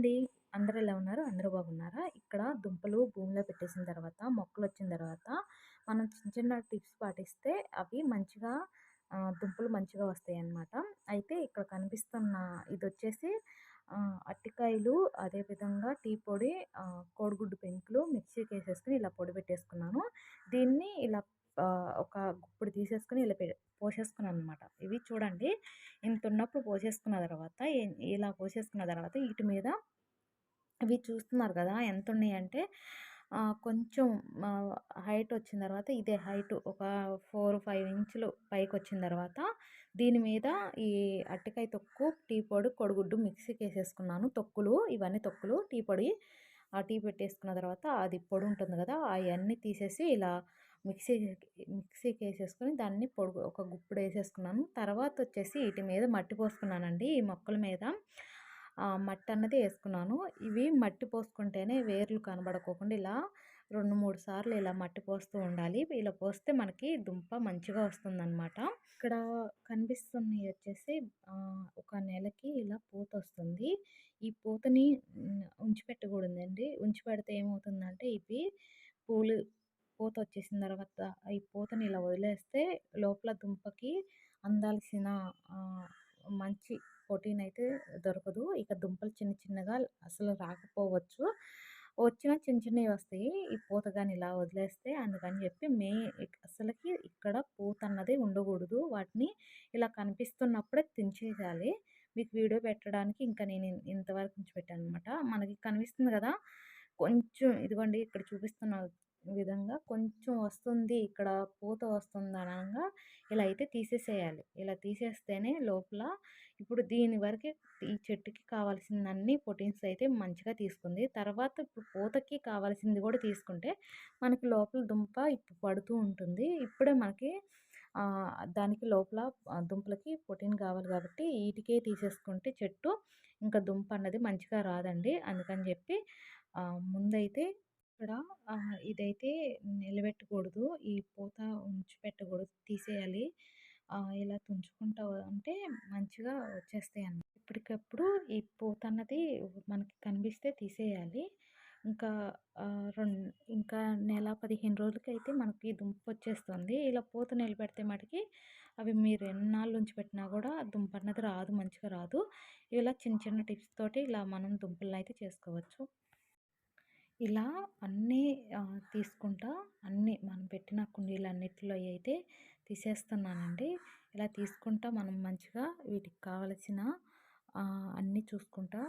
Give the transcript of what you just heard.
అండి. అందరూ ఎలా ఉన్నారు? అందరూ బాగున్నారా? ఇక్కడ దుంపలు భూమిలో పెట్టేసిన తర్వాత మొక్కలు వచ్చిన తర్వాత మనం చిన్న చిన్న టిప్స్ పాటిస్తే అవి మంచిగా దుంపలు మంచిగా వస్తాయి అన్నమాట అయితే ఇక్కడ కనిపిస్తున్న ఇది వచ్చేసి అట్టికాయలు అదేవిధంగా టీ పొడి కోడిగుడ్డు పెంకులు మిక్సీకి వేసేసుకుని ఇలా పొడి పెట్టేసుకున్నాను. దీన్ని ఇలా ఒక గుప్పుడు తీసేసుకుని ఇలా పోసేసుకున్నాను అనమాట ఇవి చూడండి ఇంత ఉన్నప్పుడు పోసేసుకున్న తర్వాత ఇలా పోసేసుకున్న తర్వాత వీటి మీద ఇవి చూస్తున్నారు కదా ఎంత ఉన్నాయంటే కొంచెం హైట్ వచ్చిన తర్వాత ఇదే హైట్ ఒక ఫోర్ ఫైవ్ ఇంచులు పైకి వచ్చిన తర్వాత దీని మీద ఈ అరటికాయ తొక్కు టీ పొడి కొడుగుడ్డు మిక్సీకి వేసేసుకున్నాను. తొక్కులు ఇవన్నీ తొక్కులు టీ పొడి ఆ టీ పెట్టేసుకున్న తర్వాత అది పొడి ఉంటుంది కదా అవన్నీ తీసేసి ఇలా మిక్సీ మిక్సీకి వేసేసుకొని దాన్ని పొడుగు ఒక గుప్పుడు వేసేసుకున్నాను. తర్వాత వచ్చేసి వీటి మీద మట్టి పోసుకున్నానండి. ఈ మొక్కల మీద మట్టి అన్నది వేసుకున్నాను. ఇవి మట్టి పోసుకుంటేనే వేర్లు కనబడకోకుండా ఇలా రెండు మూడు సార్లు ఇలా మట్టి పోస్తూ ఉండాలి. ఇలా పోస్తే మనకి దుంప మంచిగా వస్తుందన్నమాట. ఇక్కడ కనిపిస్తున్నవి వచ్చేసి ఒక నెలకి ఇలా పూత వస్తుంది. ఈ పూతని ఉంచిపెట్టకూడదండి. ఉంచి పెడితే ఏమవుతుందంటే ఇవి పూలు పూత వచ్చేసిన తర్వాత ఈ పూతని ఇలా వదిలేస్తే లోపల దుంపకి అందాల్సిన మంచి ప్రోటీన్ అయితే దొరకదు. ఇక దుంపలు చిన్న చిన్నగా అసలు రాకపోవచ్చు. వచ్చిన చిన్న చిన్నవి వస్తాయి. ఈ పూత కానీ ఇలా వదిలేస్తే అందుకని చెప్పి మే అసలుకి ఇక్కడ పూత అన్నది ఉండకూడదు. వాటిని ఇలా కనిపిస్తున్నప్పుడే తెంచేయాలి మీకు వీడియో పెట్టడానికి ఇంకా నేను ఇంతవరకు నుంచి పెట్టాను అనమాట మనకి కనిపిస్తుంది కదా కొంచెం ఇదిగోండి ఇక్కడ చూపిస్తున్న విధంగా కొంచెం వస్తుంది ఇక్కడ పూత వస్తుంది అనగా ఇలా అయితే తీసేసేయాలి. ఇలా తీసేస్తేనే లోపల ఇప్పుడు దీని వరకు ఈ చెట్టుకి కావాల్సినన్ని ప్రోటీన్స్ అయితే మంచిగా తీసుకుంది. తర్వాత ఇప్పుడు పూతకి కావాల్సింది కూడా తీసుకుంటే మనకి లోపల దుంప ఇప్పుడు పడుతూ ఉంటుంది. ఇప్పుడే మనకి దానికి లోపల దుంపలకి ప్రోటీన్ కావాలి కాబట్టి వీటికే తీసేసుకుంటే చెట్టు ఇంకా దుంప అన్నది మంచిగా రాదండి. అందుకని చెప్పి ముందైతే ఇక్కడ ఇదైతే నిలబెట్టకూడదు. ఈ పూత ఉంచి పెట్టకూడదు. తీసేయాలి. ఇలా తుంచుకుంటా అంటే మంచిగా వచ్చేస్తాయి అన్నమాట. ఇప్పటికప్పుడు ఈ పూత అన్నది మనకి కనిపిస్తే తీసేయాలి. ఇంకా రెండు ఇంకా నెల పదిహేను రోజులకైతే మనకి దుంప వచ్చేస్తుంది ఇలా పూత నిలబెడితే మటుకి అవి మీరు ఎన్నాళ్ళు నుంచి పెట్టినా కూడా దుంప అన్నది రాదు మంచిగా రాదు. ఇలా చిన్న చిన్న టిప్స్ తోటి ఇలా మనం దుంపలను అయితే చేసుకోవచ్చు. ఇలా అన్నీ తీసుకుంటా అన్నీ మనం పెట్టిన కుండీలన్నిటిలో అయితే తీసేస్తున్నానండి. ఇలా తీసుకుంటా మనం మంచిగా వీటికి కావలసిన అన్నీ చూసుకుంటా